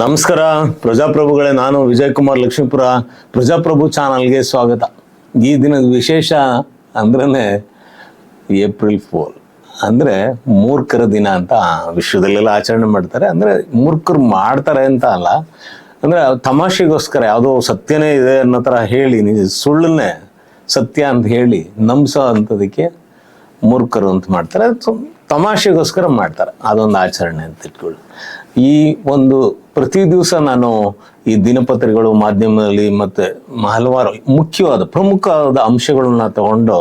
ನಮಸ್ಕಾರ, ಪ್ರಜಾಪ್ರಭುಗಳೇ. ನಾನು ವಿಜಯ್ ಕುಮಾರ್ ಲಕ್ಷ್ಮೀಪುರ. ಪ್ರಜಾಪ್ರಭು ಚಾನಲ್ಗೆ ಸ್ವಾಗತ. ಈ ದಿನದ ವಿಶೇಷ ಅಂದ್ರೇ ಏಪ್ರಿಲ್ ಫೋರ್. ಅಂದರೆ ಮೂರ್ಖರ ದಿನ ಅಂತ ವಿಶ್ವದಲ್ಲೆಲ್ಲ ಆಚರಣೆ ಮಾಡ್ತಾರೆ. ಅಂದರೆ ಮೂರ್ಖರು ಮಾಡ್ತಾರೆ ಅಂತ ಅಲ್ಲ. ಅಂದರೆ ತಮಾಷೆಗೋಸ್ಕರ ಯಾವುದೋ ಸತ್ಯನೇ ಇದೆ ಅನ್ನೋ ಥರ ಹೇಳಿ ಸುಳ್ಳನ್ನೇ ಸತ್ಯ ಅಂತ ಹೇಳಿ ನಂಬಿಸೋ ಅಂಥದಕ್ಕೆ ಮೂರ್ಖರು ಅಂತ ಮಾಡ್ತಾರೆ. ತಮಾಷೆಗೋಸ್ಕರ ಮಾಡ್ತಾರೆ. ಅದೊಂದು ಆಚರಣೆ ಅಂತ ಇಟ್ಕೊಳ್ಳಿ. ಈ ಒಂದು ಪ್ರತಿ ದಿವಸ ನಾನು ಈ ದಿನಪತ್ರಿಕೆಗಳು, ಮಾಧ್ಯಮದಲ್ಲಿ ಮತ್ತು ಹಲವಾರು ಮುಖ್ಯವಾದ, ಪ್ರಮುಖವಾದ ಅಂಶಗಳನ್ನ ತಗೊಂಡು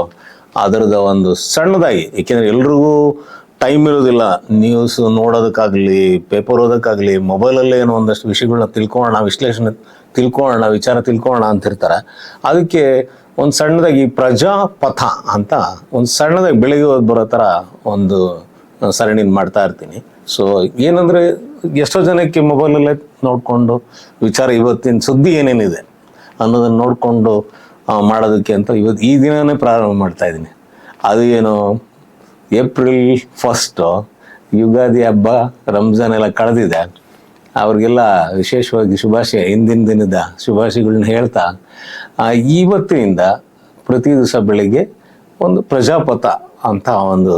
ಅದರದ ಒಂದು ಸಣ್ಣದಾಗಿ, ಏಕೆಂದರೆ ಎಲ್ರಿಗೂ ಟೈಮ್ ಇರೋದಿಲ್ಲ. ನ್ಯೂಸ್ ನೋಡೋದಕ್ಕಾಗಲಿ ಪೇಪರ್ ಓದೋಕ್ಕಾಗಲಿ ಮೊಬೈಲಲ್ಲೇ ಏನೋ ಒಂದಷ್ಟು ವಿಷಯಗಳನ್ನ ತಿಳ್ಕೊಳ್ಳೋಣ, ವಿಶ್ಲೇಷಣೆ ತಿಳ್ಕೊಳ್ಳೋಣ, ವಿಚಾರ ತಿಳ್ಕೊಳ್ಳೋಣ ಅಂತಿರ್ತಾರೆ. ಅದಕ್ಕೆ ಒಂದು ಸಣ್ಣದಾಗಿ ಪ್ರಜಾಪಥ ಅಂತ ಒಂದು ಸಣ್ಣದಾಗಿ ಬೆಳಗ್ಗೆ ಬರೋ ಥರ ಒಂದು ಸರಣಿನ ಮಾಡ್ತಾ ಇರ್ತೀನಿ. ಸೊ ಏನಂದರೆ ಎಷ್ಟೋ ಜನಕ್ಕೆ ಮೊಬೈಲಲ್ಲೇ ನೋಡಿಕೊಂಡು ವಿಚಾರ ಇವತ್ತಿನ ಸುದ್ದಿ ಏನೇನಿದೆ ಅನ್ನೋದನ್ನು ನೋಡಿಕೊಂಡು ಮಾಡೋದಕ್ಕೆ ಅಂತ ಇವತ್ತು ಈ ದಿನನೇ ಪ್ರಾರಂಭ ಮಾಡ್ತಾ ಇದ್ದೀನಿ. ಅದು ಏನು ಏಪ್ರಿಲ್ ಫಸ್ಟು ಯುಗಾದಿ ಹಬ್ಬ ರಂಜಾನ್ ಎಲ್ಲ ಕಳೆದಿದೆ. ಅವ್ರಿಗೆಲ್ಲ ವಿಶೇಷವಾಗಿ ಶುಭಾಶಯ, ಹಿಂದಿನ ದಿನದ ಶುಭಾಶಯಗಳನ್ನ ಹೇಳ್ತಾ ಇವತ್ತಿನಿಂದ ಪ್ರತಿ ದಿವಸ ಬೆಳಿಗ್ಗೆ ಒಂದು ಪ್ರಜಾಪಥ ಅಂತ ಒಂದು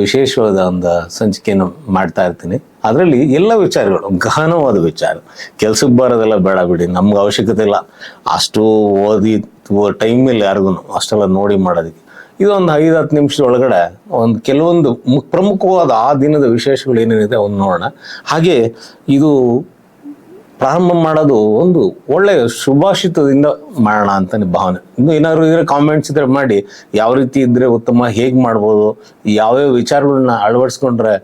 ವಿಶೇಷವಾದ ಒಂದು ಸಂಚಿಕೆಯನ್ನು ಮಾಡ್ತಾ ಇರ್ತೀನಿ. ಅದರಲ್ಲಿ ಎಲ್ಲ ವಿಚಾರಗಳು ಗಹನವಾದ ವಿಚಾರ. ಕೆಲ್ಸಕ್ಕೆ ಬರೋದೆಲ್ಲ ಬೇಡ ಬಿಡಿ, ನಮ್ಗೆ ಅವಶ್ಯಕತೆ ಇಲ್ಲ. ಅಷ್ಟು ಓದಿ ಟೈಮ್ ಇಲ್ಲ ಯಾರಿಗೂ ಅಷ್ಟೆಲ್ಲ ನೋಡಿ ಮಾಡೋದಕ್ಕೆ. ಇದು ಒಂದು ಐದು, ಹತ್ತು ನಿಮಿಷದ ಒಳಗಡೆ ಒಂದು ಕೆಲವೊಂದು ಪ್ರಮುಖವಾದ ಆ ದಿನದ ವಿಶೇಷಗಳು ಏನೇನಿದೆ ಒಂದು ನೋಡೋಣ. ಹಾಗೆ ಇದು ಪ್ರಾರಂಭ ಮಾಡೋದು ಒಂದು ಒಳ್ಳೆ ಶುಭಾಷಿತದಿಂದ ಮಾಡೋಣ ಅಂತ ಭಾವನೆ. ಇನ್ನು ಏನಾದ್ರು ಇದ್ರೆ ಕಾಮೆಂಟ್ಸ್ ಇದ್ರೆ ಮಾಡಿ, ಯಾವ ರೀತಿ ಇದ್ರೆ ಉತ್ತಮ, ಹೇಗೆ ಮಾಡ್ಬೋದು, ಯಾವ್ಯಾವ ವಿಚಾರಗಳನ್ನ ಅಳವಡಿಸ್ಕೊಂಡ್ರೆ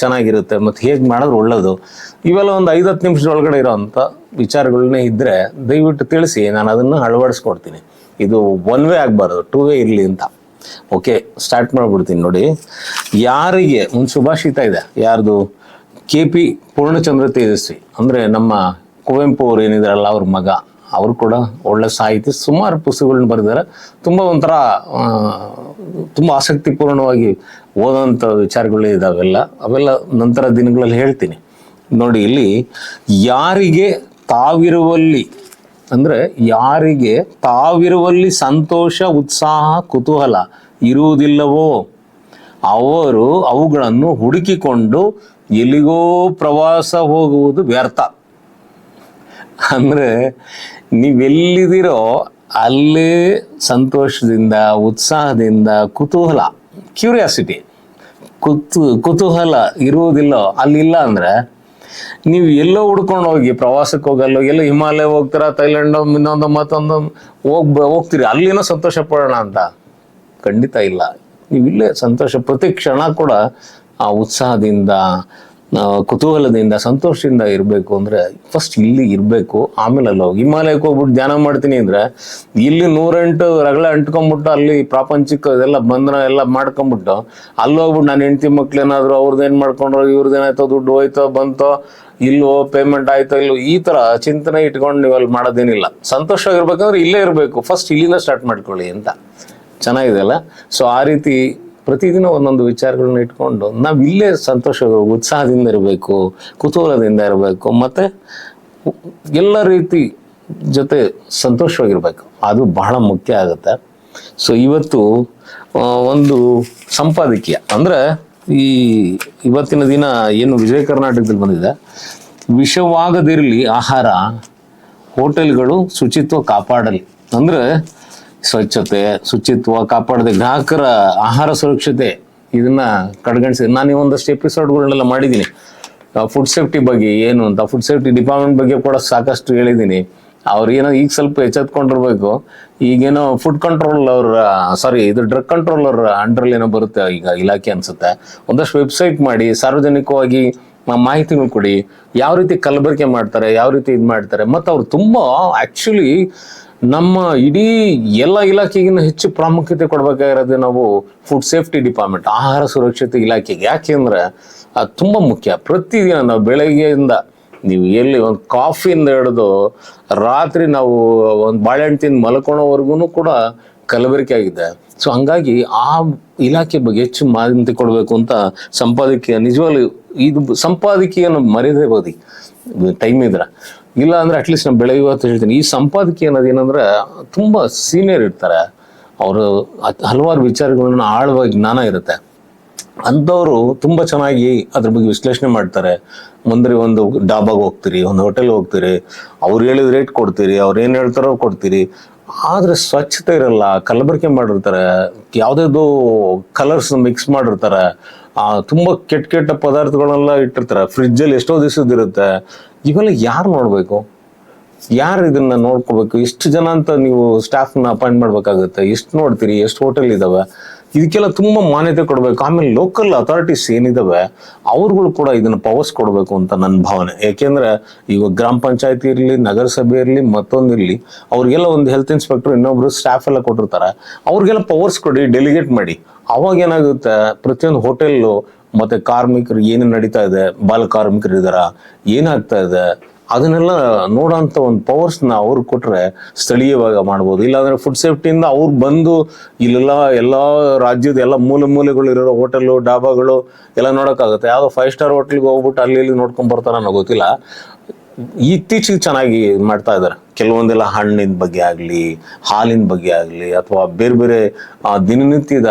ಚೆನ್ನಾಗಿರುತ್ತೆ ಮತ್ತು ಹೇಗೆ ಮಾಡಿದ್ರೆ ಒಳ್ಳೇದು. ಇವೆಲ್ಲ ಒಂದು ಐದು ಹತ್ತು ನಿಮಿಷದ ಒಳಗಡೆ ಇರೋವಂಥ ವಿಚಾರಗಳನ್ನೇ ಇದ್ದರೆ ದಯವಿಟ್ಟು ತಿಳಿಸಿ, ನಾನು ಅದನ್ನು ಅಳವಡಿಸ್ಕೊಡ್ತೀನಿ. ಇದು ಒನ್ ವೇ ಆಗಬಾರ್ದು ಟೂ ವೇ ಇರಲಿ ಅಂತ. ಓಕೆ ಸ್ಟಾರ್ಟ್ ಮಾಡ್ಬಿಡ್ತೀನಿ ನೋಡಿ. ಯಾರಿಗೆ, ಒಂದು ಶುಭಾಷಿತ ಇದೆ. ಯಾರ್ದು? ಕೆ ಪಿ ಪೂರ್ಣಚಂದ್ರ ತೇಜಸ್ವಿ, ಅಂದರೆ ನಮ್ಮ ಕುವೆಂಪು ಅವ್ರು ಏನಿದಾರಲ್ಲ, ಅವ್ರ ಮಗ, ಅವರು ಕೂಡ ಒಳ್ಳೆ ಸಾಹಿತಿ, ಸುಮಾರು ಪುಸ್ತಕಗಳನ್ನ ಬರೆದಿದ್ದಾರೆ ತುಂಬ ಒಂಥರ ತುಂಬ ಆಸಕ್ತಿಪೂರ್ಣವಾಗಿ ಓದೋಂಥ ವಿಚಾರಗಳು ಇದಾವೆಲ್ಲ. ಅವೆಲ್ಲ ನಂತರ ದಿನಗಳಲ್ಲಿ ಹೇಳ್ತೀನಿ. ನೋಡಿ, ಇಲ್ಲಿ ಯಾರಿಗೆ ತಾವಿರುವಲ್ಲಿ, ಅಂದರೆ ಯಾರಿಗೆ ತಾವಿರುವಲ್ಲಿ ಸಂತೋಷ, ಉತ್ಸಾಹ, ಕುತೂಹಲ ಇರುವುದಿಲ್ಲವೋ ಅವರು ಅವುಗಳನ್ನು ಹುಡುಕಿಕೊಂಡು ಎಲ್ಲಿಗೋ ಪ್ರವಾಸ ಹೋಗುವುದು ವ್ಯರ್ಥ. ಅಂದರೆ ನೀವೆಲ್ಲಿದ್ದೀರೋ ಅಲ್ಲೇ ಸಂತೋಷದಿಂದ, ಉತ್ಸಾಹದಿಂದ, ಕುತೂಹಲ ಕ್ಯೂರಿಯಾಸಿಟಿ ಕುತು, ಕುತೂಹಲ ಇರುವುದಿಲ್ಲ, ಅಲ್ಲಿಲ್ಲ ಅಂದರೆ ನೀವು ಎಲ್ಲೋ ಹುಡ್ಕೊಂಡು ಹೋಗಿ ಪ್ರವಾಸಕ್ಕೆ ಹೋಗಲ್ಲ ಎಲ್ಲೋ ಹಿಮಾಲಯ ಹೋಗ್ತೀರಾ, ಥೈಲ್ಯಾಂಡ್ ಇನ್ನೊಂದು ಮತ್ತೊಂದು ಹೋಗ್ ಹೋಗ್ತೀರಿ, ಅಲ್ಲಿನೋ ಸಂತೋಷ ಪಡೋಣ ಅಂತ ಖಂಡಿತ ಇಲ್ಲ. ನೀವು ಇಲ್ಲೇ ಸಂತೋಷ, ಪ್ರತಿ ಕ್ಷಣ ಕೂಡ ಆ ಉತ್ಸಾಹದಿಂದ ಕುತೂಹಲದಿಂದ, ಸಂತೋಷದಿಂದ ಇರಬೇಕು ಅಂದರೆ ಫಸ್ಟ್ ಇಲ್ಲಿ ಇರಬೇಕು, ಆಮೇಲೆ ಅಲ್ಲಿ ಹೋಗಿ. ಹಿಮಾಲಯಕ್ಕೆ ಹೋಗ್ಬಿಟ್ಟು ಧ್ಯಾನ ಮಾಡ್ತೀನಿ ಅಂದರೆ ಇಲ್ಲಿ ನೂರೆಂಟು ರಗಳ ಅಂಟ್ಕೊಂಬಿಟ್ಟು ಅಲ್ಲಿ ಪ್ರಾಪಂಚಿಕ ಇದೆಲ್ಲ ಬಂಧನ ಎಲ್ಲ ಮಾಡ್ಕೊಂಬಿಟ್ಟು ಅಲ್ಲಿ ಹೋಗ್ಬಿಟ್ಟು ನಾನು ಹೆಂಡತಿ ಮಕ್ಳು ಅವ್ರದ್ದು ಏನು ಮಾಡ್ಕೊಂಡ್ರು ಇವ್ರದ್ದೇನಾಯ್ತೋ ದುಡ್ಡು ಹೋಯ್ತೋ, ಬಂತೋ ಇಲ್ವೋ ಪೇಮೆಂಟ್ ಆಯ್ತೋ ಇಲ್ವೋ ಈ ಥರ ಚಿಂತನೆ ಇಟ್ಕೊಂಡು ನೀವು ಅಲ್ಲಿ ಮಾಡೋದೇನಿಲ್ಲ. ಸಂತೋಷವಾಗಿರ್ಬೇಕಂದ್ರೆ ಇಲ್ಲೇ ಇರಬೇಕು. ಫಸ್ಟ್ ಇಲ್ಲಿಂದ ಸ್ಟಾರ್ಟ್ ಮಾಡ್ಕೊಳ್ಳಿ ಅಂತ. ಚೆನ್ನಾಗಿದೆ ಅಲ್ಲ ಸೊ ಆ ರೀತಿ ಪ್ರತಿದಿನ ಒಂದೊಂದು ವಿಚಾರಗಳನ್ನ ಇಟ್ಕೊಂಡು ನಾವು ಇಲ್ಲೇ ಸಂತೋಷ ಉತ್ಸಾಹದಿಂದ ಇರಬೇಕು, ಕುತೂಹಲದಿಂದ ಇರಬೇಕು, ಮತ್ತು ಎಲ್ಲ ರೀತಿ ಜೊತೆ ಸಂತೋಷವಾಗಿರ್ಬೇಕು. ಅದು ಬಹಳ ಮುಖ್ಯ ಆಗುತ್ತೆ. ಸೊ ಇವತ್ತು ಒಂದು ಸಂಪಾದಕೀಯ ಅಂದರೆ ಈ ಇವತ್ತಿನ ದಿನ ಏನು ವಿಜಯ ಕರ್ನಾಟಕದಲ್ಲಿ ಬಂದಿದೆ. ವಿಷವಾಗದಿರಲಿ ಆಹಾರ, ಹೋಟೆಲ್ಗಳು ಶುಚಿತ್ವ ಕಾಪಾಡಲಿ. ಅಂದರೆ ಸ್ವಚ್ಛತೆ, ಶುಚಿತ್ವ, ಕಾಪಾಡದೆ ಗ್ರಾಹಕರ ಆಹಾರ ಸುರಕ್ಷತೆ, ಇದನ್ನ ಕಡೆಗಣಿಸಿ ನಾನು ಒಂದಷ್ಟು ಎಪಿಸೋಡ್ಗಳನ್ನೆಲ್ಲ ಮಾಡಿದ್ದೀನಿ. ಫುಡ್ ಸೇಫ್ಟಿ ಬಗ್ಗೆ ಏನು ಅಂತ ಫುಡ್ ಸೇಫ್ಟಿ ಡಿಪಾರ್ಟ್ಮೆಂಟ್ ಬಗ್ಗೆ ಕೂಡ ಸಾಕಷ್ಟು ಹೇಳಿದ್ದೀನಿ. ಏನೋ ಈಗ ಸ್ವಲ್ಪ ಎಚ್ಚೆತ್ಕೊಂಡಿರ್ಬೇಕು. ಈಗೇನೋ ಫುಡ್ ಕಂಟ್ರೋಲ್ ಅವ್ರ ಸಾರಿ ಇದು ಡ್ರಗ್ ಕಂಟ್ರೋಲ್ ಅವ್ರ ಏನೋ ಬರುತ್ತೆ ಈಗ ಇಲಾಖೆ ಅನ್ಸುತ್ತೆ. ಒಂದಷ್ಟು ವೆಬ್ಸೈಟ್ ಮಾಡಿ, ಸಾರ್ವಜನಿಕವಾಗಿ ಮಾಹಿತಿಗಳು ಕೊಡಿ. ಯಾವ ರೀತಿ ಕಲಬೆರಕೆ ಮಾಡ್ತಾರೆ, ಯಾವ ರೀತಿ ಇದು ಮಾಡ್ತಾರೆ ಮತ್ತು ಅವ್ರು ತುಂಬ ಆ್ಯಕ್ಚುಲಿ ನಮ್ಮ ಇಡೀ ಎಲ್ಲ ಇಲಾಖೆಗಿನ್ನ ಹೆಚ್ಚು ಪ್ರಾಮುಖ್ಯತೆ ಕೊಡಬೇಕಾಗಿರೋದು ನಾವು ಫುಡ್ ಸೇಫ್ಟಿ ಡಿಪಾರ್ಟ್ಮೆಂಟ್ ಆಹಾರ ಸುರಕ್ಷತೆ ಇಲಾಖೆಗೆ. ಯಾಕೆಂದ್ರೆ ಅದು ತುಂಬ ಮುಖ್ಯ. ಪ್ರತಿದಿನ ನಾವು ಬೆಳಗ್ಗೆಯಿಂದ ನೀವು ಎಲ್ಲಿ ಒಂದು ಕಾಫಿಯಿಂದ ಹಿಡಿದು ರಾತ್ರಿ ನಾವು ಒಂದು ಬಾಳೆಹಣ್ಣು ತಿಂದು ಮಲ್ಕೊಳೋವರೆಗೂ ಕೂಡ ಕಲಬೆರಕೆ ಆಗಿದೆ. ಸೊ ಹಂಗಾಗಿ ಆ ಇಲಾಖೆ ಬಗ್ಗೆ ಹೆಚ್ಚು ಮಾಹಿತಿ ಕೊಡಬೇಕು ಅಂತ ಸಂಪಾದಕೀಯ ನಿಜವಾಗ್ಲೂ ಇದು ಸಂಪಾದಕೀಯನ ಮರೆಯದೇ ಬೋದಿ ಟೈಮ್ ಇದ್ರೆ. ಇಲ್ಲ ಅಂದ್ರೆ ಅಟ್ಲೀಸ್ಟ್ ನಾನು ಬೆಳೆಯುವ ಅಂತ ಹೇಳ್ತೀನಿ. ಈ ಸಂಪಾದಕಿ ಅನ್ನೋದು ಏನಂದ್ರೆ ತುಂಬ ಸೀನಿಯರ್ ಇರ್ತಾರೆ. ಅವರು ಹಲವಾರು ವಿಚಾರಗಳನ್ನ ಆಳವಾಗಿ ಜ್ಞಾನ ಇರುತ್ತೆ. ಅಂಥವ್ರು ತುಂಬ ಚೆನ್ನಾಗಿ ಅದ್ರ ಬಗ್ಗೆ ವಿಶ್ಲೇಷಣೆ ಮಾಡ್ತಾರೆ. ಮುಂದೆ ಒಂದು ಡಾಬಾಗೆ ಹೋಗ್ತೀರಿ, ಒಂದು ಹೋಟೆಲ್ಗೆ ಹೋಗ್ತೀರಿ, ಅವ್ರು ಹೇಳಿದ ರೇಟ್ ಕೊಡ್ತೀರಿ, ಅವ್ರು ಏನು ಹೇಳ್ತಾರೋ ಕೊಡ್ತೀರಿ. ಆದರೆ ಸ್ವಚ್ಛತೆ ಇರಲ್ಲ, ಕಲಬೆರಕೆ ಮಾಡಿರ್ತಾರೆ. ಯಾವುದೇದು ಕಲರ್ಸ್ ಮಿಕ್ಸ್ ಮಾಡಿರ್ತಾರೆ. ಆ, ತುಂಬ ಕೆಟ್ಟ ಕೆಟ್ಟ ಪದಾರ್ಥಗಳನ್ನೆಲ್ಲ ಇಟ್ಟಿರ್ತಾರೆ. ಫ್ರಿಜ್ಜಲ್ಲಿ ಎಷ್ಟೋ ದಿವಸದಿರುತ್ತೆ ಇವೆಲ್ಲ ಯಾರು ನೋಡಬೇಕು? ಯಾರು ಇದನ್ನ ನೋಡ್ಕೋಬೇಕು? ಎಷ್ಟು ಜನ ಅಂತ ನೀವು ಸ್ಟಾಫ್ನ ಅಪಾಯಿಂಟ್ ಮಾಡ್ಬೇಕಾಗುತ್ತೆ. ಎಷ್ಟು ನೋಡ್ತೀರಿ? ಎಷ್ಟು ಹೋಟೆಲ್ ಇದಾವೆ? ಇದಕ್ಕೆಲ್ಲ ತುಂಬ ಮಾನ್ಯತೆ ಕೊಡಬೇಕು. ಆಮೇಲೆ ಲೋಕಲ್ ಅಥಾರಿಟೀಸ್ ಏನಿದಾವೆ, ಅವ್ರುಗಳು ಕೂಡ ಇದನ್ನ ಪವರ್ಸ್ ಕೊಡಬೇಕು ಅಂತ ನನ್ನ ಭಾವನೆ. ಯಾಕೆಂದ್ರೆ ಈಗ ಗ್ರಾಮ ಪಂಚಾಯತಿ ಇರಲಿ, ನಗರಸಭೆ ಇರಲಿ ಮತ್ತೊಂದಿರಲಿ ಅವ್ರಿಗೆಲ್ಲ ಒಂದು ಹೆಲ್ತ್ ಇನ್ಸ್ಪೆಕ್ಟರ್ ಇನ್ನೊಬ್ರು ಸ್ಟಾಫ್ ಎಲ್ಲ ಕೊಟ್ಟಿರ್ತಾರೆ. ಅವ್ರಿಗೆಲ್ಲ ಪವರ್ಸ್ ಕೊಡಿ ಡೆಲಿಗೇಟ್ ಮಾಡಿ. ಅವಾಗ ಏನಾಗುತ್ತೆ, ಪ್ರತಿಯೊಂದು ಹೋಟೆಲ್ಲು ಮತ್ತೆ ಕಾರ್ಮಿಕರು ಏನು ನಡೀತಾ ಇದೆ ಬಾಲ ಕಾರ್ಮಿಕರು ಇದಾರ ಏನಾಗ್ತಾ ಇದೆ ಅದನ್ನೆಲ್ಲ ನೋಡೋಂಥ ಒಂದು ಪವರ್ಸ್ನ ಅವ್ರಿಗೆ ಕೊಟ್ರೆ ಸ್ಥಳೀಯವಾಗಿ ಮಾಡ್ಬೋದು. ಇಲ್ಲಾಂದರೆ ಫುಡ್ ಸೇಫ್ಟಿಯಿಂದ ಅವ್ರು ಬಂದು ಇಲ್ಲೆಲ್ಲ ಎಲ್ಲ ರಾಜ್ಯದ ಎಲ್ಲ ಮೂಲೆ ಮೂಲೆಗಳು ಇರೋ ಹೋಟೆಲು ಡಾಬಾಗಳು ಎಲ್ಲ ನೋಡೋಕ್ಕಾಗುತ್ತೆ. ಯಾವುದೋ ಫೈವ್ ಸ್ಟಾರ್ ಹೋಟ್ಲಿಗೆ ಹೋಗ್ಬಿಟ್ಟು ಅಲ್ಲಿ ಇಲ್ಲಿ ನೋಡ್ಕೊಂಡ್ ಬರ್ತಾರ ಅನ್ನೋ ಗೊತ್ತಿಲ್ಲ. ಇತ್ತೀಚೆಗೆ ಚೆನ್ನಾಗಿ ಮಾಡ್ತಾ ಇದ್ದಾರೆ. ಕೆಲವೊಂದೆಲ್ಲ ಹಣ್ಣಿನ ಬಗ್ಗೆ ಆಗಲಿ, ಹಾಲಿನ ಬಗ್ಗೆ ಆಗಲಿ, ಅಥವಾ ಬೇರೆ ಬೇರೆ ದಿನನಿತ್ಯದ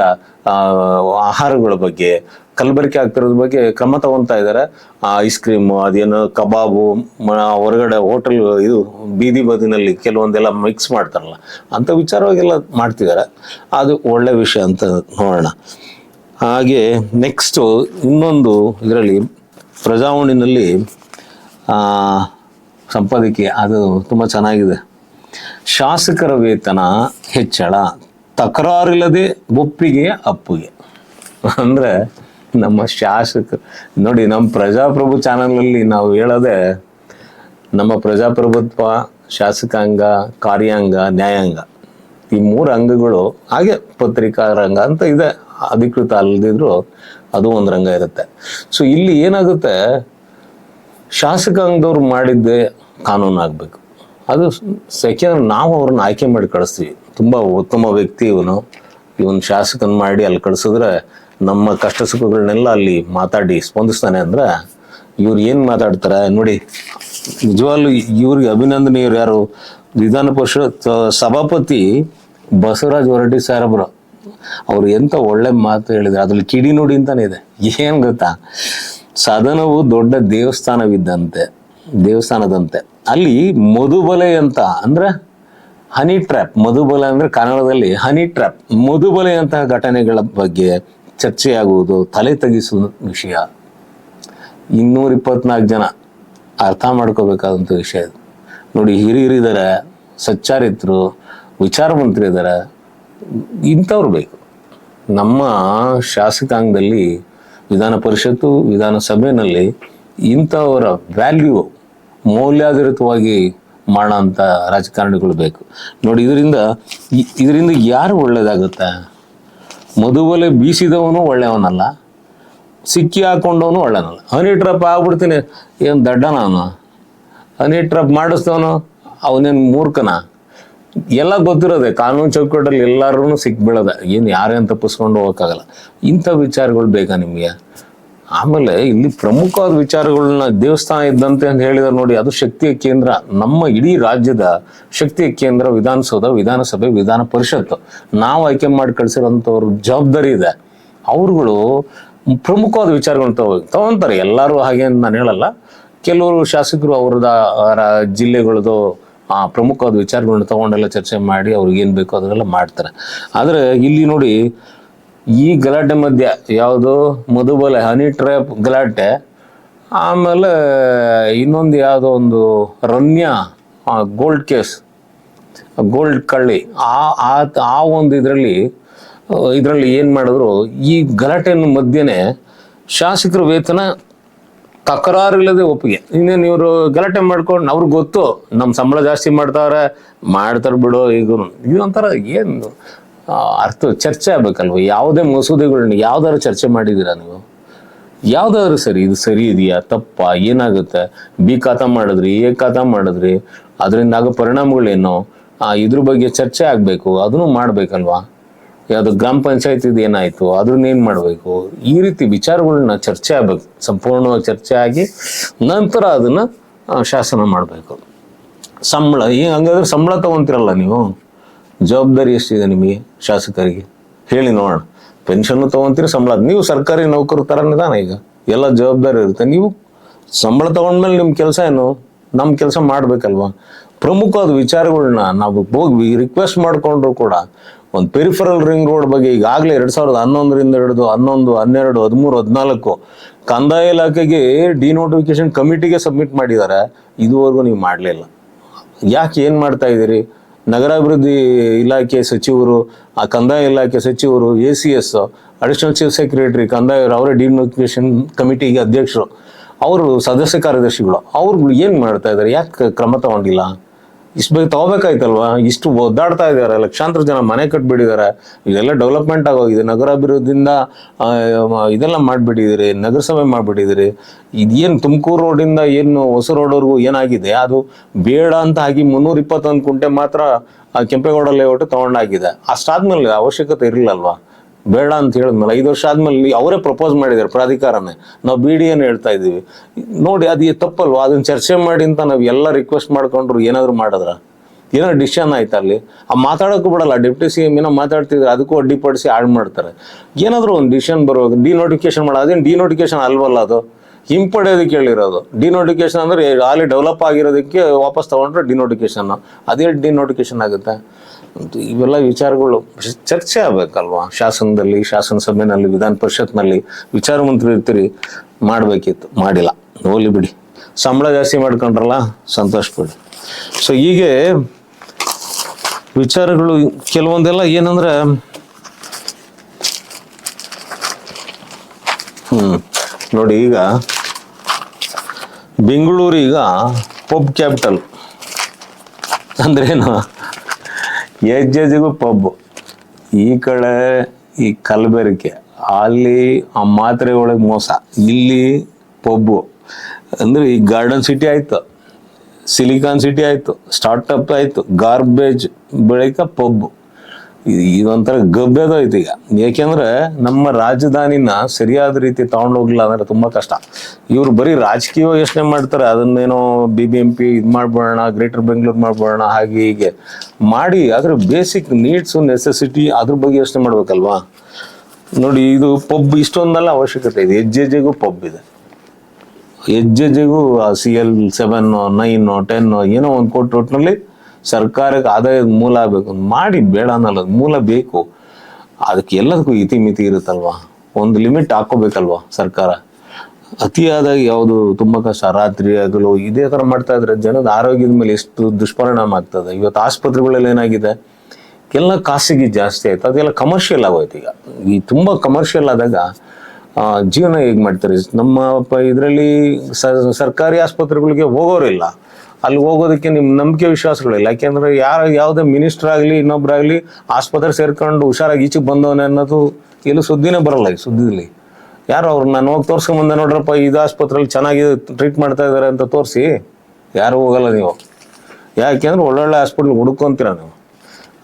ಆಹಾರಗಳ ಬಗ್ಗೆ ಕಲಬೆರಕೆ ಆಗ್ತಿರೋದ್ರ ಬಗ್ಗೆ ಕ್ರಮ ತಗೊಂತಾ ಇದ್ದಾರೆ ಐಸ್ ಕ್ರೀಮ್ ಅದೇನು ಕಬಾಬು ಹೊರಗಡೆ ಹೋಟೆಲ್ ಇದು ಬೀದಿ ಬದಿನಲ್ಲಿ ಕೆಲವೊಂದೆಲ್ಲ ಮಿಕ್ಸ್ ಮಾಡ್ತಾರಲ್ಲ ಅಂತ ವಿಚಾರವಾಗೆಲ್ಲ ಮಾಡ್ತಿದ್ದಾರೆ ಅದು ಒಳ್ಳೆ ವಿಷಯ ಅಂತ ನೋಡೋಣ. ಹಾಗೆ ನೆಕ್ಸ್ಟು ಇನ್ನೊಂದು ಇದರಲ್ಲಿ ಪ್ರಜಾವಾಣಿನಲ್ಲಿ ಆ, ಸಂಪಾದಕಿ ಅದು ತುಂಬ ಚೆನ್ನಾಗಿದೆ. ಶಾಸಕರ ವೇತನ ಹೆಚ್ಚಳ ತಕರಾರಿಲ್ಲದೆ ಒಪ್ಪಿಗೆ ಅಪ್ಪುಗೆ. ಅಂದರೆ ನಮ್ಮ ಶಾಸಕ. ನೋಡಿ, ನಮ್ಮ ಪ್ರಜಾಪ್ರಭು ಚಾನಲಲ್ಲಿ ನಾವು ಹೇಳೋದೆ, ನಮ್ಮ ಪ್ರಜಾಪ್ರಭುತ್ವ, ಶಾಸಕಾಂಗ, ಕಾರ್ಯಾಂಗ, ನ್ಯಾಯಾಂಗ, ಈ ಮೂರು ಅಂಗಗಳು ಹಾಗೆ ಪತ್ರಿಕಾ ರಂಗ ಅಂತ ಇದೆ. ಅಧಿಕೃತ ಅಲ್ಲದಿದ್ರು ಅದು ಒಂದು ರಂಗ ಇರುತ್ತೆ. ಸೊ ಇಲ್ಲಿ ಏನಾಗುತ್ತೆ, ಶಾಸಕಾಂಗದವ್ರು ಮಾಡಿದ್ದೆ ಕಾನೂನು ಆಗಬೇಕು. ಅದು ಸೆಕೆಂಡ್ ನಾವು ಅವ್ರನ್ನ ಆಯ್ಕೆ ಮಾಡಿ ಕಳಿಸ್ತೀವಿ. ತುಂಬ ಉತ್ತಮ ವ್ಯಕ್ತಿ ಇವನು. ಇವನ್ ಶಾಸಕನ್ ಮಾಡಿ ಅಲ್ಲಿ ಕಳ್ಸಿದ್ರೆ ನಮ್ಮ ಕಷ್ಟ ಸುಖಗಳನ್ನೆಲ್ಲ ಅಲ್ಲಿ ಮಾತಾಡಿ ಸ್ಪಂದಿಸ್ತಾನೆ ಅಂದ್ರೆ ಇವ್ರು ಏನು ಮಾತಾಡ್ತಾರೆ ನೋಡಿ, ನಿಜವಾಗ್ಲೂ ಇವ್ರಿಗೆ ಅಭಿನಂದನೀಯರು ಯಾರು? ವಿಧಾನ ಪರಿಷತ್ ಸಭಾಪತಿ ಬಸವರಾಜ್ ಹೊರಟ್ಟಿ ಸಾರಬ್ರು ಅವ್ರು ಎಂತ ಒಳ್ಳೆ ಮಾತು ಹೇಳಿದ್ರು. ಅದ್ರಲ್ಲಿ ಕಿಡಿ ನೋಡಿ ಅಂತಾನೆ ಇದೆ. ಏನ್ ಗೊತ್ತಾ? ಸದನವು ದೊಡ್ಡ ದೇವಸ್ಥಾನವಿದ್ದಂತೆ, ದೇವಸ್ಥಾನದಂತೆ. ಅಲ್ಲಿ ಮಧುಬಲೆ ಅಂತ ಅಂದ್ರೆ ಹನಿ ಟ್ರ್ಯಾಪ್ ಮಧುಬಲೆ ಅಂದ್ರೆ ಕನ್ನಡದಲ್ಲಿ ಹನಿ ಟ್ರ್ಯಾಪ್ ಮಧುಬಲೆ ಅಂತಹ ಘಟನೆಗಳ ಬಗ್ಗೆ ಚರ್ಚೆಯಾಗುವುದು ತಲೆ ತಗ್ಗಿಸುವ ವಿಷಯ. ಇನ್ನೂರ ಇಪ್ಪತ್ನಾಲ್ಕು ಜನ ಅರ್ಥ ಮಾಡ್ಕೋಬೇಕಾದಂಥ ವಿಷಯ ಇದು. ನೋಡಿ, ಹಿರಿಯರಿದ್ದಾರೆ, ಸಚ್ಚಾರಿತ್ರು ವಿಚಾರವಂತರು ಇದ್ದಾರೆ ಇಂಥವ್ರು ಬೇಕು. ನಮ್ಮ ಶಾಸಕಾಂಗದಲ್ಲಿ ವಿಧಾನ ಪರಿಷತ್ತು, ವಿಧಾನಸಭೆಯಲ್ಲಿ ಇಂಥವರ ವ್ಯಾಲ್ಯೂ ಮೌಲ್ಯಾಧಾರಿತವಾಗಿ ಮಾಡೋಂಥ ರಾಜಕಾರಣಿಗಳು ಬೇಕು. ನೋಡಿ, ಇದರಿಂದ ಇದರಿಂದ ಯಾರು ಒಳ್ಳೇದಾಗುತ್ತೆ? ಮಧುಬಲೆ ಬೀಸಿದವನು ಒಳ್ಳೆಯವನಲ್ಲ, ಸಿಕ್ಕಿ ಹಾಕೊಂಡವನು ಒಳ್ಳೆಯವನಲ್ಲ. ಹನಿ ಟ್ರಪ್ ಆಗ್ಬಿಡ್ತೀನಿ, ಏನು ದಡ್ಡ ನಾನು ಹನಿ ಟ್ರಪ್ ಮಾಡಿಸ್ತವನು ಅವನೇನು ಮೂರ್ಖನ? ಎಲ್ಲ ಗೊತ್ತಿರೋದೆ, ಕಾನೂನು ಚೌಕಟ್ಟಲ್ಲಿ ಎಲ್ಲರೂ ಸಿಕ್ಬಿಡೋದ. ಏನು ಯಾರೇನು ತಪ್ಪಿಸ್ಕೊಂಡು ಹೋಗೋಕ್ಕಾಗಲ್ಲ. ಇಂಥ ವಿಚಾರಗಳು ಬೇಕಾ ನಿಮಗೆ ಆಮೇಲೆ ಇಲ್ಲಿ ಪ್ರಮುಖವಾದ ವಿಚಾರಗಳನ್ನ ದೇವಸ್ಥಾನ ಇದ್ದಂತೆ ಅಂತ ಹೇಳಿದ್ರೆ ನೋಡಿ, ಅದು ಶಕ್ತಿಯ ಕೇಂದ್ರ. ನಮ್ಮ ಇಡೀ ರಾಜ್ಯದ ಶಕ್ತಿಯ ಕೇಂದ್ರ ವಿಧಾನಸೌಧ, ವಿಧಾನಸಭೆ, ವಿಧಾನ ಪರಿಷತ್ತು. ನಾವು ಆಯ್ಕೆ ಮಾಡಿ ಕಳಿಸಿರೋಂಥವ್ರ ಜವಾಬ್ದಾರಿ ಇದೆ. ಅವ್ರುಗಳು ಪ್ರಮುಖವಾದ ವಿಚಾರಗಳನ್ನ ತಗೋ ತಗೊಂತಾರೆ. ಎಲ್ಲರೂ ಹಾಗೆ ಅಂತ ನಾನು ಹೇಳಲ್ಲ. ಕೆಲವರು ಶಾಸಕರು ಅವ್ರದ ಜಿಲ್ಲೆಗಳದು ಜಿಲ್ಲೆಗಳದ್ದು ಆ, ಪ್ರಮುಖವಾದ ವಿಚಾರಗಳನ್ನ ತಗೊಂಡೆಲ್ಲ ಚರ್ಚೆ ಮಾಡಿ ಅವ್ರಿಗೆ ಏನು ಬೇಕೋ ಅದನ್ನೆಲ್ಲ ಮಾಡ್ತಾರೆ. ಆದರೆ ಇಲ್ಲಿ ನೋಡಿ ಈ ಗಲಾಟೆ ಮಧ್ಯ ಯಾವುದು ಮಧುಬಲೆ ಹನಿ ಟ್ರ್ಯಾಪ್ ಗಲಾಟೆ, ಆಮೇಲೆ ಇನ್ನೊಂದು ಯಾವುದೋ ಒಂದು ರನ್ಯ ಗೋಲ್ಡ್ ಕೇಸ್ ಗೋಲ್ಡ್ ಕಳ್ಳಿ, ಆ ಆ ಒಂದು ಇದರಲ್ಲಿ ಇದರಲ್ಲಿ ಏನು ಮಾಡಿದ್ರು, ಈ ಗಲಾಟೆನ ಮಧ್ಯೆ ಶಾಸಕರ ವೇತನ ತಕರಾರಿಲ್ಲದೆ ಒಪ್ಪಿಗೆ. ಇನ್ನೇನು ಇವರು ಗಲಾಟೆ ಮಾಡ್ಕೊಂಡು, ಅವ್ರಿಗೆ ಗೊತ್ತು ನಮ್ಮ ಸಂಬಳ ಜಾಸ್ತಿ ಮಾಡ್ತಾರೆ ಮಾಡ್ತಾರೆ ಬಿಡೋ ಈಗ ಇದೊಂಥರ ಏನು ಅರ್ಥ ಚರ್ಚೆ ಆಗ್ಬೇಕಲ್ವ? ಯಾವುದೇ ಮಸೂದೆಗಳನ್ನ ಯಾವ್ದಾದ್ರು ಚರ್ಚೆ ಮಾಡಿದ್ದೀರಾ ನೀವು? ಯಾವ್ದಾದ್ರು ಸರಿ ಇದು ಸರಿ ಇದೆಯಾ? ತಪ್ಪ? ಏನಾಗುತ್ತೆ? ಬಿ ಖಾತಾ ಮಾಡಿದ್ರಿ ಎ ಖಾತಾ ಮಾಡಿದ್ರಿ ಅದರಿಂದ ಆಗೋ ಪರಿಣಾಮಗಳೇನು? ಆ, ಇದ್ರ ಬಗ್ಗೆ ಚರ್ಚೆ ಆಗಬೇಕು ಅದನ್ನು ಮಾಡ್ಬೇಕಲ್ವಾ? ಯಾವುದು ಗ್ರಾಮ ಪಂಚಾಯತ್ ಇದು ಏನಾಯ್ತು ಅದನ್ನ ಏನ್ ಮಾಡಬೇಕು? ಈ ರೀತಿ ವಿಚಾರಗಳನ್ನ ಚರ್ಚೆ ಆಗ್ಬೇಕು ಸಂಪೂರ್ಣವಾಗಿ ಚರ್ಚೆ ಆಗಿ ನಂತರ ಅದನ್ನ ಶಾಸನ ಮಾಡಬೇಕು. ಸಂಬಳ ಈ ಹಂಗಾದ್ರೆ ಸಂಬಳ ತಗೊಂತಿರಲ್ಲ ನೀವು? ಜವಾಬ್ದಾರಿ ಎಷ್ಟಿದೆ ನಿಮಗೆ ಶಾಸಕರಿಗೆ? ಹೇಳಿ ನೋಡೋಣ. ಪೆನ್ಷನ್ನು ತಗೊಂತೀರಿ, ಸಂಬಳ? ನೀವು ಸರ್ಕಾರಿ ನೌಕರ ಥರನೇ ತಾನೆ ಈಗ? ಎಲ್ಲ ಜವಾಬ್ದಾರಿ ಇರುತ್ತೆ. ನೀವು ಸಂಬಳ ತಗೊಂಡ್ಮೇಲೆ ನಿಮ್ಮ ಕೆಲಸ ಏನು? ನಮ್ಮ ಕೆಲಸ ಮಾಡಬೇಕಲ್ವಾ? ಪ್ರಮುಖವಾದ ವಿಚಾರಗಳನ್ನ ನಾವು ಹೋಗಿ ರಿಕ್ವೆಸ್ಟ್ ಮಾಡಿಕೊಂಡ್ರು ಕೂಡ ಒಂದು ಪೆರಿಫರಲ್ ರಿಂಗ್ ರೋಡ್ ಬಗ್ಗೆ ಈಗಾಗಲೇ ಎರಡು ಸಾವಿರದ ಹನ್ನೊಂದರಿಂದ ಹಿಡಿದು ಹನ್ನೊಂದು, ಹನ್ನೆರಡು, ಹದಿಮೂರು, ಹದಿನಾಲ್ಕು ಕಂದಾಯ ಇಲಾಖೆಗೆ ಡಿನೋಟಿಫಿಕೇಶನ್ ಕಮಿಟಿಗೆ ಸಬ್ಮಿಟ್ ಮಾಡಿದ್ದಾರೆ. ಇದುವರೆಗೂ ನೀವು ಮಾಡಲಿಲ್ಲ. ಯಾಕೆ ಏನು ಮಾಡ್ತಾ ಇದ್ದೀರಿ? ನಗರಾಭಿವೃದ್ಧಿ ಇಲಾಖೆ ಸಚಿವರು, ಆ ಕಂದಾಯ ಇಲಾಖೆ ಸಚಿವರು A C S additional chief secretary ಕಂದಾಯ ಅವರೇ ಡಿನೋಟಿಫಿಕೇಶನ್ ಕಮಿಟಿಗೆ ಅಧ್ಯಕ್ಷರು. ಅವರು ಸದಸ್ಯ ಕಾರ್ಯದರ್ಶಿಗಳು. ಅವ್ರುಗಳು ಏನು ಮಾಡ್ತಾ ಇದ್ದಾರೆ ಯಾಕೆ ಕ್ರಮ ತಗೊಂಡಿಲ್ಲ? ಇಷ್ಟು ಬಗ್ಗೆ ತಗೋಬೇಕಾಯ್ತಲ್ವಾ? ಇಷ್ಟು ಒದ್ದಾಡ್ತಾ ಇದ್ದಾರೆ, ಲಕ್ಷಾಂತರ ಜನ ಮನೆ ಕಟ್ಬಿಟ್ಟಿದ್ದಾರೆ. ಇದೆಲ್ಲ ಡೆವಲಪ್ಮೆಂಟ್ ಆಗೋಗಿದೆ. ನಗರಾಭಿವೃದ್ಧಿಯಿಂದ ಇದೆಲ್ಲ ಮಾಡಿಬಿಟ್ಟಿದ್ದೀರಿ, ನಗರಸಭೆ ಮಾಡಿಬಿಟ್ಟಿದ್ದೀರಿ. ಇದೇನು ತುಮಕೂರು ರೋಡಿಂದ ಏನು ಹೊಸ ರೋಡ್ವರೆಗೂ ಏನಾಗಿದೆ? ಅದು ಬೇಡ ಅಂತ ಆಗಿ ಮುನ್ನೂರ ಇಪ್ಪತ್ತೊಂದು ಕುಂಟೆ ಮಾತ್ರ ಕೆಂಪೇಗೌಡ ಲೇಔಟ್ ತಗೊಂಡಾಗಿದೆ. ಅಷ್ಟಾದ್ಮೇಲೆ ಅವಶ್ಯಕತೆ ಇರಲಿಲ್ಲಲ್ವಾ ಬೇಡ ಅಂತ ಹೇಳಿದ್ಮೇಲೆ ಐದು ವರ್ಷ ಆದ್ಮೇಲೆ ಅವರೇ ಪ್ರಪೋಸ್ ಮಾಡಿದ್ದಾರೆ ಪ್ರಾಧಿಕಾರನೇ. ನಾವು ಬಿ ಡಿ ಏನು ಹೇಳ್ತಾ ಇದ್ದೀವಿ. ನೋಡಿ, ಅದು ತಪ್ಪಲ್ವಾ? ಅದನ್ನ ಚರ್ಚೆ ಮಾಡಿ ಅಂತ ನಾವು ಎಲ್ಲ ರಿಕ್ವೆಸ್ಟ್ ಮಾಡ್ಕೊಂಡ್ರು ಏನಾದರೂ ಮಾಡಿದ್ರ? ಏನಾದ್ರು ಡಿಸಿಷನ್ ಆಯ್ತು ಅಲ್ಲಿ? ಆ ಮಾತಾಡೋಕ್ಕೂ ಬಿಡಲ್ಲ. ಡೆಪ್ಟಿ ಸಿ ಎಂ ಏನೋ ಮಾತಾಡ್ತಿದ್ರೆ ಅದಕ್ಕೂ ಅಡ್ಡಿಪಡಿಸಿ ಆಡ್ ಮಾಡ್ತಾರೆ. ಏನಾದರೂ ಒಂದು ಡಿಸಿಷನ್ ಬರೋದು ಡಿನೋಟಿಫಿಕೇಶನ್ ಮಾಡೋದು ಅದೇನು ಡಿನೋಟಿಫಿಕೇಶನ್ ಅಲ್ವಲ್ಲ ಅದು? ಹಿಂಪಡೆಯೋದಕ್ಕೆ ಹೇಳಿರೋದು ಡಿನೋಟಿಫಿಕೇಶನ್ ಅಂದರೆ ಅಲ್ಲಿ ಡೆವಲಪ್ ಆಗಿರೋದಕ್ಕೆ ವಾಪಸ್ ತೊಗೊಂಡ್ರೆ ಡಿ ನೋಟಿಫಿಕೇಶನ್ ಅದೇ ಡಿನೋಟಿಫಿಕೇಶನ್ ಆಗುತ್ತೆ? ಅಂತ ಇವೆಲ್ಲ ವಿಚಾರಗಳು ಚರ್ಚೆ ಆಗ್ಬೇಕಲ್ವಾ? ಶಾಸನದಲ್ಲಿ ಶಾಸನ ಸಭೆನಲ್ಲಿ ವಿಧಾನ ಪರಿಷತ್ನಲ್ಲಿ ವಿಚಾರ ಮಂತ್ರಿ ಇರ್ತೀರಿ ಮಾಡಬೇಕಿತ್ತು, ಮಾಡಿಲ್ಲ. ಹೋಲಿ ಬಿಡಿ. ಸಂಬಳ ಜಾಸ್ತಿ ಮಾಡ್ಕೊಂಡ್ರಲ್ಲ, ಸಂತೋಷ ಬಿಡಿ ಸೊ ಹೀಗೆ ವಿಚಾರಗಳು ಕೆಲವೊಂದೆಲ್ಲ ಏನಂದ್ರೆ, ಹ್ಮ್, ನೋಡಿ ಈಗ ಬೆಂಗಳೂರು ಈಗ ಪಬ್ ಕ್ಯಾಪಿಟಲ್ ಅಂದ್ರೇನು? ಹೆಜ್ಜೆಜಿಗೂ ಪಬ್ ಈ ಕಡೆ ಈ ಕಲಬೆರಕೆ, ಅಲ್ಲಿ ಆ ಮಾತ್ರೆ ಒಳಗೆ ಮೋಸ. ಇಲ್ಲಿ ಪಬ್ಬು. ಅಂದ್ರೆ ಈ ಗಾರ್ಡನ್ ಸಿಟಿ ಆಯ್ತು. ಸಿಲಿಕಾನ್ ಸಿಟಿ ಆಯ್ತು. ಸ್ಟಾರ್ಟಪ್ ಆಯ್ತು. ಗಾರ್ಬೇಜ್ ಬಳಿಕ ಪಬ್ ಇದೊಂಥರ ಗಬ್ಬೆದೋಯ್ತು ಈಗ. ಏಕೆಂದ್ರೆ ನಮ್ಮ ರಾಜಧಾನಿನ ಸರಿಯಾದ ರೀತಿ ತಗೊಂಡೋಗ್ಲಿಲ್ಲ ಅಂದ್ರೆ ತುಂಬಾ ಕಷ್ಟ. ಇವ್ರು ಬರೀ ರಾಜಕೀಯ ಯೋಚನೆ ಮಾಡ್ತಾರೆ. ಅದನ್ನೇನೋ ಬಿ ಬಿ ಎಂ ಪಿ ಇದು ಮಾಡ್ಬೋಣ ಗ್ರೇಟರ್ ಬೆಂಗಳೂರು ಮಾಡ್ಬೋಣ ಹಾಗೆ ಹೀಗೆ ಮಾಡಿ ಅದ್ರ ಬೇಸಿಕ್ ನೀಡ್ಸು ನೆಸೆಸಿಟಿ ಅದ್ರ ಬಗ್ಗೆ ಯೋಚನೆ ಮಾಡ್ಬೇಕಲ್ವಾ? ನೋಡಿ, ಇದು ಪಬ್ ಇಷ್ಟೊಂದೆಲ್ಲ ಅವಶ್ಯಕತೆ ಇದೆ. ಹೆಜ್ಜೆಜ್ಜೆಗೂ ಪಬ್ ಇದೆ. ಹೆಜ್ಜೆಜ್ಜೆಗೂ C L seven nine ten ಏನೋ ಒಂದು ಕೋಟಿ ಒಟ್ಟಿನಲ್ಲಿ ಸರ್ಕಾರಕ್ಕೆ ಆದಾಯದ ಮೂಲ ಆಗಬೇಕು. ಮಾಡಿ ಬೇಡ ಅನ್ನಲ್ಲ, ಮೂಲ ಬೇಕು. ಅದಕ್ಕೆ ಎಲ್ಲದಕ್ಕೂ ಇತಿಮಿತಿ ಇರುತ್ತಲ್ವಾ? ಒಂದು ಲಿಮಿಟ್ ಹಾಕೋಬೇಕಲ್ವಾ ಸರ್ಕಾರ? ಅತಿಯಾದ ಯಾವುದು ತುಂಬ ಕಷ್ಟ. ರಾತ್ರಿ ಆಗಲು ಇದೇ ಥರ ಮಾಡ್ತಾ ಇದ್ರೆ ಜನದ ಆರೋಗ್ಯದ ಮೇಲೆ ಎಷ್ಟು ದುಷ್ಪರಿಣಾಮ ಆಗ್ತದೆ. ಇವತ್ತು ಆಸ್ಪತ್ರೆಗಳಲ್ಲಿ ಏನಾಗಿದೆ? ಎಲ್ಲ ಖಾಸಗಿ ಜಾಸ್ತಿ ಆಯ್ತು. ಅದೆಲ್ಲ ಕಮರ್ಷಿಯಲ್ ಆಗೋಯ್ತು ಈಗ. ಈ ತುಂಬ ಕಮರ್ಷಿಯಲ್ ಆದಾಗ ಜೀವನ ಹೇಗೆ ಮಾಡ್ತಾರೆ? ನಮ್ಮ ಇದರಲ್ಲಿ ಸರ್ಕಾರಿ ಆಸ್ಪತ್ರೆಗಳಿಗೆ ಹೋಗೋರಿಲ್ಲ ಅಲ್ಲಿ ಹೋಗೋದಕ್ಕೆ ನಿಮ್ಮ ನಂಬಿಕೆ ವಿಶ್ವಾಸಗಳಿಲ್ಲ. ಯಾಕೆಂದ್ರೆ ಯಾರು ಯಾವುದೇ ಮಿನಿಸ್ಟರ್ ಆಗಲಿ, ಇನ್ನೊಬ್ರಾಗಲಿ ಆಸ್ಪತ್ರೆ ಸೇರ್ಕೊಂಡು ಹುಷಾರಾಗಿ ಈಚೆಗೆ ಬಂದವನೇ ಅನ್ನೋದು ಎಲ್ಲೂ ಸುದ್ದಿನೇ ಬರಲ್ಲ ಈ ಸುದ್ದಿಲಿ. ಯಾರು ಅವ್ರು, ನಾನು ಹೋಗಿ ತೋರ್ಸ್ಕೊಂಬಂದೆ ನೋಡ್ರಪ್ಪ, ಇದು ಆಸ್ಪತ್ರೆಯಲ್ಲಿ ಚೆನ್ನಾಗಿ ಟ್ರೀಟ್ ಮಾಡ್ತಾ ಇದ್ದಾರೆ ಅಂತ ತೋರಿಸಿ, ಯಾರು ಹೋಗಲ್ಲ ನೀವು. ಯಾಕೆಂದ್ರೆ ಒಳ್ಳೊಳ್ಳೆ ಹಾಸ್ಪಿಟ್ಲ್ ಹುಡ್ಕೊಂತೀರ ನೀವು.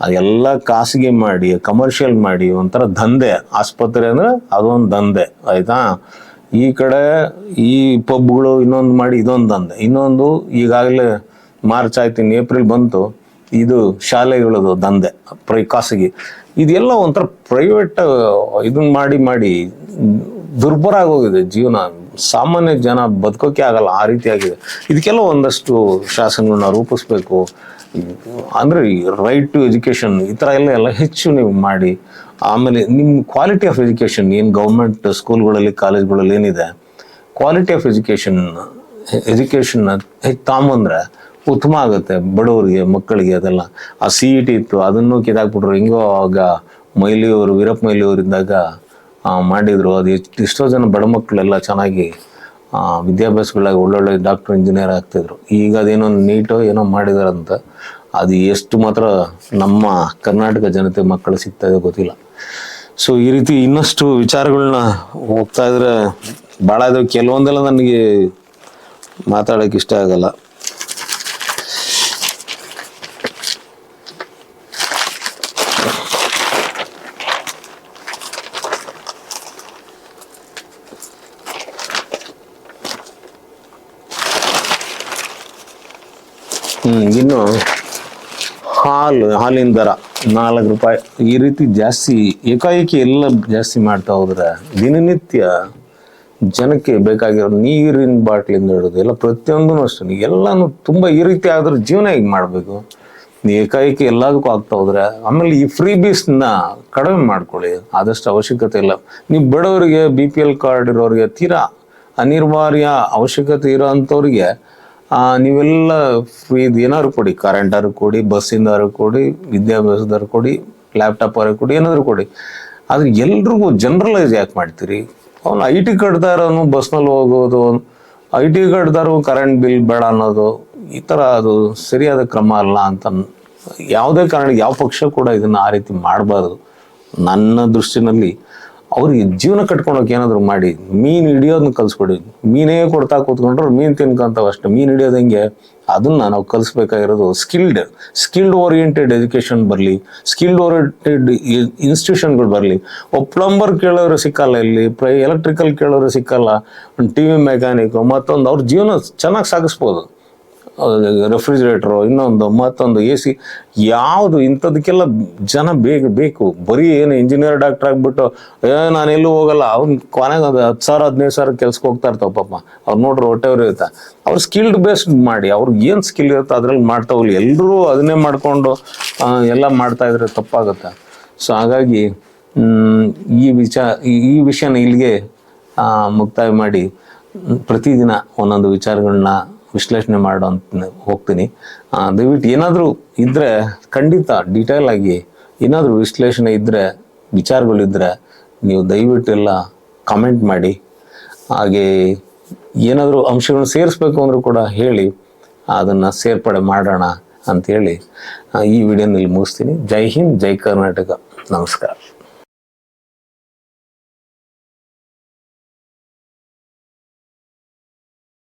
ಅದೆಲ್ಲ ಖಾಸಗಿ ಮಾಡಿ ಕಮರ್ಷಿಯಲ್ ಮಾಡಿ, ಒಂಥರ ದಂಧೆ. ಆಸ್ಪತ್ರೆ ಅಂದ್ರೆ ಅದೊಂದು ದಂಧೆ, ಆಯ್ತಾ? ಈ ಕಡೆ ಈ ಪಬ್ಗಳು ಇನ್ನೊಂದು ಮಾಡಿ ಇದೊಂದು ದಂಧೆ ಇನ್ನೊಂದು ಈಗಾಗಲೇ ಮಾರ್ಚ್ ಆಯ್ತು, ಇನ್ನು ಏಪ್ರಿಲ್ ಬಂತು. ಇದು ಶಾಲೆಗಳದು ದಂಧೆ, ಪ್ರೈ ಖಾಸಗಿ. ಇದೆಲ್ಲ ಒಂಥರ ಪ್ರೈವೇಟ್ ಇದನ್ನ ಮಾಡಿ ಮಾಡಿ ದುರ್ಬರ ಆಗೋಗಿದೆ ಜೀವನ. ಸಾಮಾನ್ಯ ಜನ ಬದುಕೋಕೆ ಆಗಲ್ಲ, ಆ ರೀತಿ ಆಗಿದೆ. ಇದಕ್ಕೆಲ್ಲ ಒಂದಷ್ಟು ಶಾಸನಗಳನ್ನ ರೂಪಿಸ್ಬೇಕು. ಅಂದ್ರೆ ರೈಟ್ ಟು ಎಜುಕೇಶನ್ ಈ ಥರ ಎಲ್ಲ ಎಲ್ಲ ಹೆಚ್ಚು ನೀವು ಮಾಡಿ. ಆಮೇಲೆ ನಿಮ್ಮ ಕ್ವಾಲಿಟಿ ಆಫ್ ಎಜುಕೇಶನ್ ಏನು ಗೌರ್ಮೆಂಟ್ ಸ್ಕೂಲ್ಗಳಲ್ಲಿ ಕಾಲೇಜ್ಗಳಲ್ಲಿ ಏನಿದೆ ಕ್ವಾಲಿಟಿ ಆಫ್ ಎಜುಕೇಶನ್ ಎಜುಕೇಶನ್ ಹೆಚ್ಚು ತಾಂಬಂದ್ರೆ ಉತ್ತಮ ಆಗುತ್ತೆ ಬಡವರಿಗೆ, ಮಕ್ಕಳಿಗೆ ಅದೆಲ್ಲ. ಆ ಸಿ ಇ ಟಿ ಇತ್ತು, ಅದನ್ನು ಕಿದಾಕ್ಬಿಟ್ರು ಹಿಂಗೋ ಆಗ ಮೈಲಿಯವರು, ವೀರಪ್ಪ ಮೈಲಿಯವರಿದ್ದಾಗ ಮಾಡಿದ್ರು. ಅದು ಎಷ್ಟು, ಎಷ್ಟೋ ಜನ ಬಡ ಮಕ್ಕಳೆಲ್ಲ ಚೆನ್ನಾಗಿ ವಿದ್ಯಾಭ್ಯಾಸಗಳಾಗಿ ಒಳ್ಳೊಳ್ಳೆ ಡಾಕ್ಟರ್ ಇಂಜಿನಿಯರ್ ಆಗ್ತಿದ್ರು. ಈಗ ಅದೇನೋ ನೀಟೋ ಏನೋ ಮಾಡಿದಾರಂತ, ಅದು ಎಷ್ಟು ಮಾತ್ರ ನಮ್ಮ ಕರ್ನಾಟಕ ಜನತೆ ಮಕ್ಕಳು ಸಿಗ್ತಾ ಇದೆ ಗೊತ್ತಿಲ್ಲ. ಸೊ ಈ ರೀತಿ ಇನ್ನಷ್ಟು ವಿಚಾರಗಳನ್ನ ಹೋಗ್ತಾ ಇದ್ರೆ ಭಾಳ ಕೆಲವೊಂದೆಲ್ಲ ನನಗೆ ಮಾತಾಡೋಕೆ ಇಷ್ಟ ಆಗಲ್ಲ ಹ್ಮ್ ಇನ್ನು ಹಾಲು ಹಾಲಿನ ದರ ನಾಲ್ಕು ರೂಪಾಯಿ. ಈ ರೀತಿ ಜಾಸ್ತಿ, ಏಕಾಏಕಿ ಎಲ್ಲ ಜಾಸ್ತಿ ಮಾಡ್ತಾ ಹೋದ್ರೆ ದಿನನಿತ್ಯ ಜನಕ್ಕೆ ಬೇಕಾಗಿರೋ ನೀರಿನ ಬಾಟ್ಲಿಂದ ಹಿಡಿದು ಎಲ್ಲ ಪ್ರತಿಯೊಂದೂ ಅಷ್ಟೇ. ಎಲ್ಲಾನು ತುಂಬ ಈ ರೀತಿ ಆದ್ರೆ ಜೀವನ ಹೇಗೆ ಮಾಡಬೇಕು? ಏಕಾಏಕಿ ಎಲ್ಲದಕ್ಕೂ ಆಗ್ತಾ ಹೋದ್ರೆ ಆಮೇಲೆ ಈ ಫ್ರೀ ಬೀಸ್ನ ಕಡಿಮೆ ಮಾಡ್ಕೊಳ್ಳಿ. ಆದಷ್ಟು ಅವಶ್ಯಕತೆ ಇಲ್ಲ. ನೀವು ಬಡವರಿಗೆ ಬಿ ಪಿ ಎಲ್ ಕಾರ್ಡ್ ಇರೋರಿಗೆ ತೀರಾ ಅನಿವಾರ್ಯ ಅವಶ್ಯಕತೆ ಇರೋ ಅಂಥವ್ರಿಗೆ ನೀವೆಲ್ಲ ಫ್ರೀ ಏನಾದ್ರು ಕೊಡಿ ಕರೆಂಟಾರು ಕೊಡಿ ಬಸ್ಸಿಂದಾರು ಕೊಡಿ, ವಿದ್ಯಾಭ್ಯಾಸದಾರು ಕೊಡಿ ಲ್ಯಾಪ್ಟಾಪ್ ಕೊಡಿ, ಏನಾದ್ರು ಕೊಡಿ. ಆದ್ರೆ ಎಲ್ರಿಗೂ ಜನರಲೈಸ್ ಯಾಕೆ ಮಾಡ್ತೀರಿ? ಅವನು ಐ ಟಿ ಕಟ್ದಾರನು ಬಸ್ನಲ್ಲಿ ಹೋಗೋದು ಐ ಟಿ ಕಟ್ದಾರು ಕರೆಂಟ್ ಬಿಲ್ ಬೇಡ ಅನ್ನೋದು, ಈ ಥರ ಅದು ಸರಿಯಾದ ಕ್ರಮ ಅಲ್ಲ ಅಂತ ಯಾವುದೇ ಕಾರಣ ಯಾವ ಪಕ್ಷ ಕೂಡ ಇದನ್ನ ಆ ರೀತಿ ಮಾಡಬಾರ್ದು. ನನ್ನ ದೃಷ್ಟಿನಲ್ಲಿ ಅವ್ರಿಗೆ ಜೀವನ ಕಟ್ಕೊಳಕ್ಕೆ ಏನಾದ್ರು ಮಾಡಿ, ಮೀನ್ ಹಿಡಿಯೋದನ್ನ ಕಲಿಸ್ಕೊಡಿ. ಮೀನೇ ಕೊಡ್ತಾ ಕೂತ್ಕೊಂಡ್ರು ಮೀನ್ ತಿನ್ಕೊಂತಾವ ಮೀನು ಮೀನ್ ಹಿಡಿಯೋದು ಹೆಂಗೆ? ಅದನ್ನ ನಾವು ಕಲಿಸ್ಬೇಕಾಗಿರೋದು ಸ್ಕಿಲ್ಡ್ ಸ್ಕಿಲ್ಡ್ ಓರಿಯೆಂಟೆಡ್ ಎಜುಕೇಶನ್ ಬರಲಿ ಸ್ಕಿಲ್ಡ್ ಓರಿಯೆಂಟೆಡ್ ಇನ್ಸ್ಟಿಟ್ಯೂಷನ್ಗಳು ಬರಲಿ. ಒಬ್ಬ ಪ್ಲಂಬರ್ ಕೇಳೋರು ಸಿಕ್ಕಲ್ಲ ಇಲ್ಲಿ ಪ್ರೈ ಎಲೆಕ್ಟ್ರಿಕಲ್ ಕೇಳೋರು ಸಿಕ್ಕಲ್ಲ ಒಂದು ಟಿ ವಿ ಮೆಕ್ಯಾನಿಕ್ ಮತ್ತೊಂದು ಅವ್ರ ಜೀವನ ಚೆನ್ನಾಗಿ ಸಾಗಿಸ್ಬೋದು. ರೆಫ್ರಿಜರೇಟ್ರು ಇನ್ನೊಂದು, ಮತ್ತೊಂದು ಎ ಸಿ ಯಾವುದು ಇಂಥದಕ್ಕೆಲ್ಲ ಜನ ಬೇಗ ಬೇಕು. ಬರೀ ಏನು ಇಂಜಿನಿಯರ್ ಡಾಕ್ಟರ್ ಆಗಿಬಿಟ್ಟು, ಏ, ನಾನು ಎಲ್ಲೂ ಹೋಗಲ್ಲ. ಅವ್ನು ಕೊನೆಗೆ ಅದು ಹತ್ತು ಸಾವಿರ, ಹದಿನೈದು ಸಾವಿರ ಕೆಲ್ಸಕ್ಕೆ ಹೋಗ್ತಾ ಇರ್ತಾವ ಪಾಪ. ಅವ್ರು ನೋಡ್ರಿ ಹೊಟ್ಟೆವ್ರು ಇರುತ್ತೆ ಅವ್ರು ಸ್ಕಿಲ್ಡ್ ಬೇಸ್ಡ್ ಮಾಡಿ ಅವ್ರಿಗೆ ಏನು ಸ್ಕಿಲ್ ಇರುತ್ತೆ ಅದ್ರಲ್ಲಿ ಮಾಡ್ತಾ ಎಲ್ಲರೂ ಅದನ್ನೇ ಮಾಡಿಕೊಂಡು ಎಲ್ಲ ಮಾಡ್ತಾ ಇದ್ರೆ ತಪ್ಪಾಗುತ್ತೆ. ಸೊ ಹಾಗಾಗಿ ಈ ವಿಚಾರ ಈ ವಿಷಯನ ಇಲ್ಲಿಗೆ ಮುಕ್ತಾಯ ಮಾಡಿ ಪ್ರತಿದಿನ ಒಂದೊಂದು ವಿಚಾರಗಳನ್ನ ವಿಶ್ಲೇಷಣೆ ಮಾಡೋ ಅಂತ ಹೋಗ್ತೀನಿ ದಯವಿಟ್ಟು ಏನಾದರೂ ಇದ್ದರೆ ಖಂಡಿತ ಡೀಟೇಲ್ ಆಗಿ ಏನಾದರೂ ವಿಶ್ಲೇಷಣೆ ಇದ್ದರೆ ವಿಚಾರಗಳಿದ್ದರೆ ನೀವು ದಯವಿಟ್ಟು ಎಲ್ಲ ಕಮೆಂಟ್ ಮಾಡಿ. ಹಾಗೆ ಏನಾದರೂ ಅಂಶಗಳನ್ನ ಸೇರಿಸ್ಬೇಕು ಅಂದರೂ ಕೂಡ ಹೇಳಿ ಅದನ್ನು ಸೇರ್ಪಡೆ ಮಾಡೋಣ ಅಂತೇಳಿ ಆ, ಈ ವಿಡಿಯೋನಲ್ಲಿ ಮುಗಿಸ್ತೀನಿ. ಜೈ ಹಿಂದ್ ಜೈ ಕರ್ನಾಟಕ. ನಮಸ್ಕಾರ.